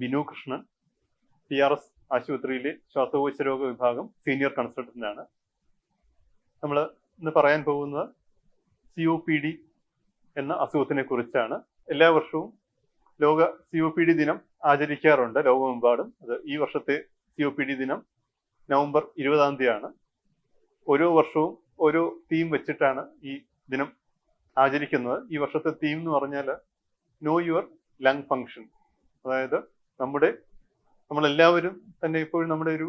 Binu Krishnan P R S ആശുപത്രിയിലെ ശ്വാസകോശ രോഗ വിഭാഗം സീനിയർ കൺസൾട്ടന്റ് ആണ് നമ്മൾ ഇന്ന് പറയാൻ പോകുന്നത് സി ഒ പി ഡി എന്ന അസുഖത്തിനെ കുറിച്ചാണ്. എല്ലാ വർഷവും ലോക സി ഒ പി ഡി ദിനം ആചരിക്കാറുണ്ട് ലോകമെമ്പാടും. അത് ഈ വർഷത്തെ സി ഒ പി ഡി ദിനം നവംബർ ഇരുപതാം തീയതിയാണ്. ഓരോ വർഷവും ഓരോ തീം വെച്ചിട്ടാണ് ഈ ദിനം ആചരിക്കുന്നത്. ഈ വർഷത്തെ തീം എന്ന് പറഞ്ഞാൽ നോ യുവർ ലങ് ഫങ്ഷൻ. അതായത് നമ്മുടെ നമ്മളെല്ലാവരും തന്നെ ഇപ്പോഴും നമ്മുടെ ഒരു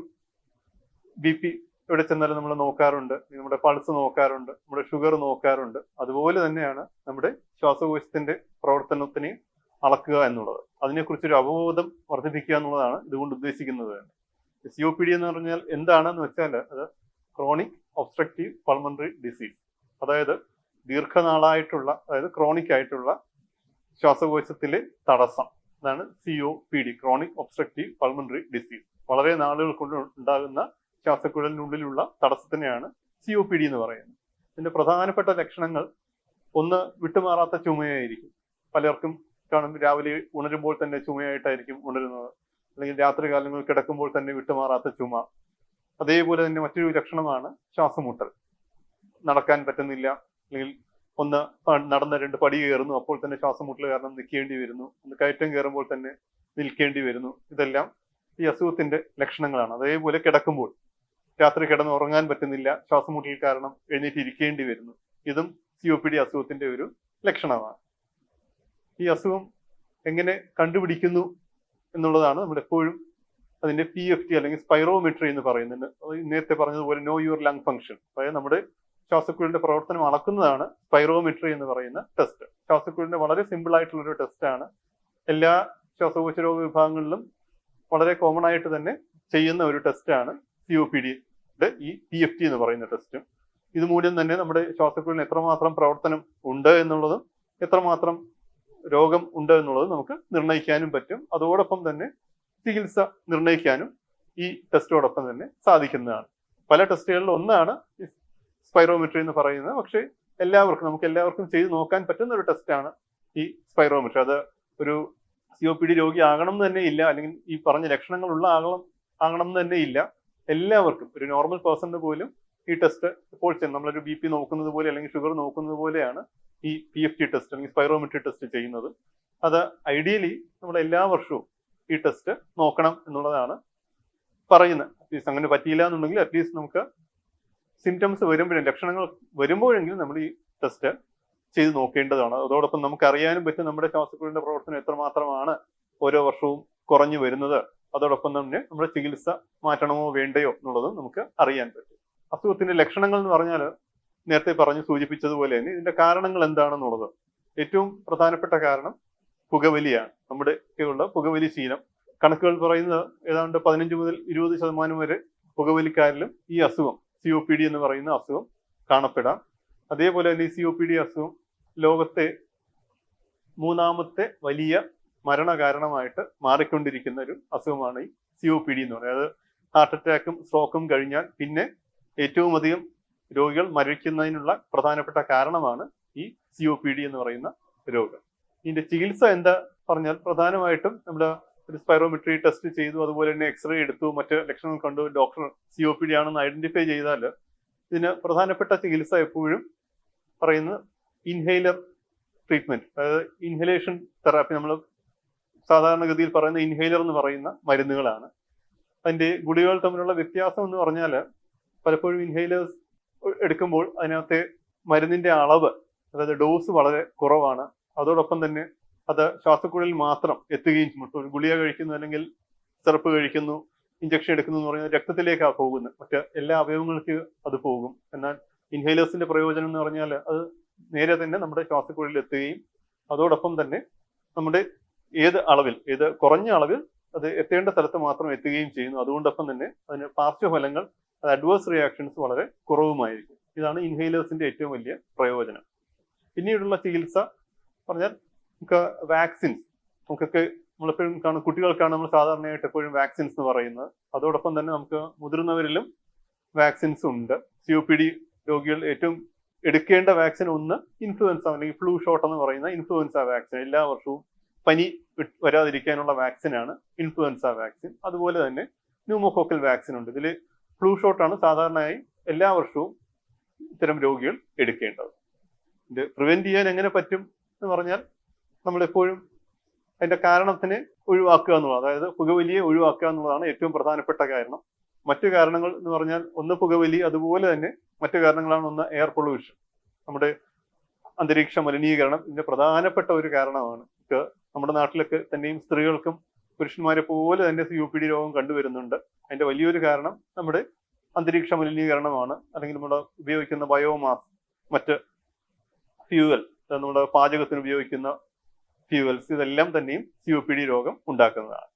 ബി പി എവിടെ ചെന്നാലും നമ്മൾ നോക്കാറുണ്ട്. നമ്മുടെ പൾസ് നോക്കാറുണ്ട് നമ്മുടെ ഷുഗർ നോക്കാറുണ്ട്. അതുപോലെ തന്നെയാണ് നമ്മുടെ ശ്വാസകോശത്തിന്റെ പ്രവർത്തനത്തിനെ അളക്കുക എന്നുള്ളത്. അതിനെക്കുറിച്ച് ഒരു അവബോധം വർദ്ധിപ്പിക്കുക എന്നുള്ളതാണ് ഇതുകൊണ്ട് ഉദ്ദേശിക്കുന്നത് സി ഒ പി ഡി എന്ന് പറഞ്ഞാൽ എന്താണെന്ന് വെച്ചാൽ അത് ക്രോണിക് ഒബ്സ്ട്രക്റ്റീവ് പൾമണറി ഡിസീസ് അതായത് ദീർഘനാളായിട്ടുള്ള അതായത് ക്രോണിക് ആയിട്ടുള്ള ശ്വാസകോശത്തിലെ തടസ്സം. അതാണ് C O P D chronic obstructive pulmonary disease വളരെ നാളുകൾ കൊണ്ട് ഉണ്ടാകുന്ന ശ്വാസക്കുഴലിനുള്ളിലുള്ള തടസ്സത്തിനെയാണ് സി ഒ പി ഡി എന്ന് പറയുന്നത്. ഇതിന്റെ പ്രധാനപ്പെട്ട ലക്ഷണങ്ങൾ ഒന്ന് വിട്ടുമാറാത്ത ചുമയായിരിക്കും. പലർക്കും കാണും രാവിലെ ഉണരുമ്പോൾ തന്നെ ചുമയായിട്ടായിരിക്കും ഉണരുന്നത്. അല്ലെങ്കിൽ രാത്രി കാലങ്ങൾ കിടക്കുമ്പോൾ തന്നെ വിട്ടുമാറാത്ത ചുമ. അതേപോലെ തന്നെ മറ്റൊരു ലക്ഷണമാണ് ശ്വാസമുട്ടൽ. നടക്കാൻ പറ്റുന്നില്ല. അല്ലെങ്കിൽ ഒന്ന് നടന്ന രണ്ട് പടി കയറുന്നു. അപ്പോൾ തന്നെ ശ്വാസം മുട്ടൽ കാരണം നിൽക്കേണ്ടി വരുന്നു. ഒന്ന് കയറ്റം കയറുമ്പോൾ തന്നെ നിൽക്കേണ്ടി വരുന്നു. ഇതെല്ലാം ഈ അസുഖത്തിന്റെ ലക്ഷണങ്ങളാണ്. അതേപോലെ കിടക്കുമ്പോൾ രാത്രി കിടന്ന് ഉറങ്ങാൻ പറ്റുന്നില്ല. ശ്വാസം മുട്ടൽ കാരണം എഴുന്നേറ്റ് ഇരിക്കേണ്ടി വരുന്നു. ഇതും സി ഒ പി ഡി അസുഖത്തിന്റെ ഒരു ലക്ഷണമാണ്. ഈ അസുഖം എങ്ങനെ കണ്ടുപിടിക്കുന്നു എന്നുള്ളതാണ് നമ്മൾ എപ്പോഴും അതിന്റെ പി എഫ് ടി അല്ലെങ്കിൽ സ്പൈറോമെട്രി എന്ന് പറയുന്നുണ്ട് നേരത്തെ പറഞ്ഞതുപോലെ നോ യുവർ ലങ് ഫംഗ്ഷൻ അതായത് നമ്മുടെ ശ്വാസക്കുഴലിന്റെ പ്രവർത്തനം അളക്കുന്നതാണ് സ്പൈറോമെട്രി എന്ന് പറയുന്ന ടെസ്റ്റ് ശ്വാസക്കുഴലിന്റെ വളരെ സിമ്പിൾ ആയിട്ടുള്ള ഒരു ടെസ്റ്റ് ആണ്. എല്ലാ ശ്വാസകോശ രോഗ വിഭാഗങ്ങളിലും വളരെ കോമൺ ആയിട്ട് തന്നെ ചെയ്യുന്ന ഒരു ടെസ്റ്റാണ് സി ഒ പി ഡിയുടെ ഈ പി എഫ് ടി എന്ന് പറയുന്ന ടെസ്റ്റും ഇത് മൂലം തന്നെ നമ്മുടെ ശ്വാസക്കുഴലിന് എത്രമാത്രം പ്രവർത്തനം ഉണ്ട് എന്നുള്ളതും എത്രമാത്രം രോഗം ഉണ്ട് എന്നുള്ളതും നമുക്ക് നിർണയിക്കാനും പറ്റും. അതോടൊപ്പം തന്നെ ചികിത്സ നിർണയിക്കാനും ഈ ടെസ്റ്റോടൊപ്പം തന്നെ സാധിക്കുന്നതാണ്. പല ടെസ്റ്റുകളിൽ ഒന്നാണ് സ്പൈറോമെട്രി എന്ന് പറയുന്നത്. പക്ഷേ എല്ലാവർക്കും നമുക്ക് എല്ലാവർക്കും ചെയ്ത് നോക്കാൻ പറ്റുന്ന ഒരു ടെസ്റ്റാണ് ഈ സ്പൈറോമെട്രി. അത് ഒരു സി ഒ പി ഡി രോഗി ആകണം എന്ന് തന്നെ ഇല്ല അല്ലെങ്കിൽ ഈ പറഞ്ഞ ലക്ഷണങ്ങളുള്ള ആകണം ആകണം എന്ന് തന്നെ ഇല്ല. എല്ലാവർക്കും ഒരു നോർമൽ പേഴ്സണിന് പോലും ഈ ടെസ്റ്റ് ഇപ്പോൾ നമ്മളൊരു ബി പി നോക്കുന്നത് പോലെ അല്ലെങ്കിൽ ഷുഗർ നോക്കുന്നത് പോലെയാണ് ഈ പി എഫ് ടി ടെസ്റ്റ് അല്ലെങ്കിൽ സ്പൈറോമെട്രി ടെസ്റ്റ് ചെയ്യുന്നത്. അത് ഐഡിയലി നമ്മൾ എല്ലാ വർഷവും ഈ ടെസ്റ്റ് നോക്കണം എന്നുള്ളതാണ് പറയുന്നത്. അറ്റ്ലീസ്റ്റ് അങ്ങനെ പറ്റിയില്ല എന്നുണ്ടെങ്കിൽ അറ്റ്ലീസ്റ്റ് നമുക്ക് സിംറ്റംസ് വരുമ്പോഴും ലക്ഷണങ്ങൾ വരുമ്പോഴെങ്കിലും നമ്മൾ ഈ ടെസ്റ്റ് ചെയ്ത് നോക്കേണ്ടതാണ്. അതോടൊപ്പം നമുക്ക് അറിയാനും പറ്റും നമ്മുടെ ശ്വാസക്കുഴലിന്റെ പ്രവർത്തനം എത്രമാത്രമാണ് ഓരോ വർഷവും കുറഞ്ഞു വരുന്നത്. അതോടൊപ്പം തന്നെ നമ്മുടെ ചികിത്സ മാറ്റണമോ വേണ്ടയോ എന്നുള്ളതും നമുക്ക് അറിയാൻ പറ്റും. അസുഖത്തിന്റെ ലക്ഷണങ്ങൾ എന്ന് പറഞ്ഞാൽ നേരത്തെ പറഞ്ഞു സൂചിപ്പിച്ചതുപോലെ തന്നെ ഇതിന്റെ കാരണങ്ങൾ എന്താണെന്നുള്ളത്. ഏറ്റവും പ്രധാനപ്പെട്ട കാരണം പുകവലിയാണ്. നമ്മുടെ ഉള്ള പുകവലി ശീലം. കണക്കുകൾ പറയുന്നത് ഏതാണ്ട് പതിനഞ്ച് മുതൽ ഇരുപത് ശതമാനം വരെ പുകവലിക്കാരിലും ഈ അസുഖം സി ഒ പി ഡി എന്ന് പറയുന്ന അസുഖം കാണപ്പെടാം. അതേപോലെ തന്നെ സി ഒ പി ഡി അസുഖം ലോകത്തെ മൂന്നാമത്തെ വലിയ മരണകാരണമായിട്ട് മാറിക്കൊണ്ടിരിക്കുന്ന ഒരു അസുഖമാണ് ഈ സി ഒ പി ഡി എന്ന് പറയുന്നത്. ഹാർട്ട് അറ്റാക്കും സ്ട്രോക്കും കഴിഞ്ഞാൽ പിന്നെ ഏറ്റവും അധികം രോഗികൾ മരിക്കുന്നതിനുള്ള പ്രധാനപ്പെട്ട കാരണമാണ് ഈ സി ഒ പി ഡി എന്ന് പറയുന്ന രോഗം. ഇതിന്റെ ചികിത്സ എന്താ പറഞ്ഞാൽ പ്രധാനമായിട്ടും നമ്മൾ ഒരു സ്പൈറോമെട്രി ടെസ്റ്റ് ചെയ്തു അതുപോലെ തന്നെ എക്സ്റേ എടുത്തു മറ്റ് ലക്ഷണങ്ങൾ കണ്ടു doctor C O P D ആണെന്ന് ഐഡന്റിഫൈ ചെയ്താൽ ഇതിന് പ്രധാനപ്പെട്ട ചികിത്സ എപ്പോഴും പറയുന്നത് ഇൻഹെയിലർ ട്രീറ്റ്മെന്റ് അതായത് ഇൻഹലേഷൻ തെറാപ്പി നമ്മൾ സാധാരണഗതിയിൽ പറയുന്ന ഇൻഹെയിലർ എന്ന് പറയുന്ന മരുന്നുകളാണ്. അതിന്റെ ഗുളികകൾ തമ്മിലുള്ള വ്യത്യാസം എന്ന് പറഞ്ഞാൽ പലപ്പോഴും ഇൻഹെയിലേഴ്സ് എടുക്കുമ്പോൾ അതിനകത്തെ മരുന്നിന്റെ അളവ് അതായത് ഡോസ് വളരെ കുറവാണ്. അതോടൊപ്പം തന്നെ അത് ശ്വാസക്കുഴലിൽ മാത്രം എത്തുകയും ചെയ്യും ഗുളിക കഴിക്കുന്നു അല്ലെങ്കിൽ സിറപ്പ് കഴിക്കുന്നു ഇഞ്ചക്ഷൻ എടുക്കുന്നു എന്ന് പറയുന്നത് രക്തത്തിലേക്കാണ് പോകുന്നത്. മറ്റ് എല്ലാ അവയവങ്ങൾക്ക് അത് പോകും. എന്നാൽ ഇൻഹേലേഴ്സിന്റെ പ്രയോജനം എന്ന് പറഞ്ഞാൽ അത് നേരെ തന്നെ നമ്മുടെ ശ്വാസക്കുഴലിൽ എത്തുകയും അതോടൊപ്പം തന്നെ നമ്മുടെ ഏത് അളവിൽ ഏത് കുറഞ്ഞ അളവിൽ അത് എത്തേണ്ട സ്ഥലത്ത് മാത്രം എത്തുകയും ചെയ്യുന്നു. അതുകൊണ്ടൊപ്പം തന്നെ അതിന് പാർശ്വഫലങ്ങൾ അത് അഡ്വേഴ്സ് റിയാക്ഷൻസ് വളരെ കുറവുമായിരിക്കും. ഇതാണ് ഇൻഹേലേഴ്സിന്റെ ഏറ്റവും വലിയ പ്രയോജനം. പിന്നീടുള്ള ചികിത്സ പറഞ്ഞാൽ നമുക്ക് വാക്സിൻസ് നമുക്കൊക്കെ നമ്മളെപ്പോഴും കാണും കുട്ടികൾക്കാണ് നമ്മൾ സാധാരണയായിട്ട് എപ്പോഴും വാക്സിൻസ് എന്ന് പറയുന്നത്. അതോടൊപ്പം തന്നെ നമുക്ക് മുതിർന്നവരിലും വാക്സിൻസ് ഉണ്ട്. സി ഒ പി ഡി രോഗികൾ ഏറ്റവും എടുക്കേണ്ട വാക്സിൻ ഒന്ന് ഇൻഫ്ലുവൻസ അല്ലെങ്കിൽ ഫ്ലൂ ഷോട്ട് എന്ന് പറയുന്ന ഇൻഫ്ലുവൻസ വാക്സിൻ എല്ലാ വർഷവും പനി വരാതിരിക്കാനുള്ള വാക്സിനാണ് ഇൻഫ്ലുവൻസ വാക്സിൻ അതുപോലെ തന്നെ ന്യൂമോകോക്കൽ വാക്സിൻ ഉണ്ട്. ഇതിൽ ഫ്ലൂ ഷോട്ടാണ് സാധാരണയായി എല്ലാ വർഷവും ഇത്തരം രോഗികൾ എടുക്കേണ്ടത്. ഇത് പ്രിവെന്റ് ചെയ്യാൻ എങ്ങനെ പറ്റും എന്ന് പറഞ്ഞാൽ നമ്മൾ എപ്പോഴും അതിന്റെ കാരണത്തിന് ഒഴിവാക്കുക എന്നുള്ളത് അതായത് പുകവലിയെ ഒഴിവാക്കുക എന്നുള്ളതാണ് ഏറ്റവും പ്രധാനപ്പെട്ട കാരണം. മറ്റു കാരണങ്ങൾ എന്ന് പറഞ്ഞാൽ ഒന്ന് പുകവലി അതുപോലെ തന്നെ മറ്റു കാരണങ്ങളാണ് ഒന്ന് എയർ പൊള്യൂഷൻ നമ്മുടെ അന്തരീക്ഷ മലിനീകരണം ഇതിന്റെ പ്രധാനപ്പെട്ട ഒരു കാരണമാണ്. നമ്മുടെ നാട്ടിലൊക്കെ തന്നെയും സ്ത്രീകൾക്കും പുരുഷന്മാരെ പോലെ തന്നെ സി യു പി ഡി രോഗം കണ്ടുവരുന്നുണ്ട്. അതിന്റെ വലിയൊരു കാരണം നമ്മുടെ അന്തരീക്ഷ മലിനീകരണമാണ്. അല്ലെങ്കിൽ നമ്മുടെ ഉപയോഗിക്കുന്ന ബയോമാസ് മറ്റ് ഫ്യൂവൽ നമ്മുടെ പാചകത്തിന് ഉപയോഗിക്കുന്ന ഫ്യൂവൽസ് ഇതെല്ലാം തന്നെയും സി രോഗം ഉണ്ടാക്കുന്നതാണ്.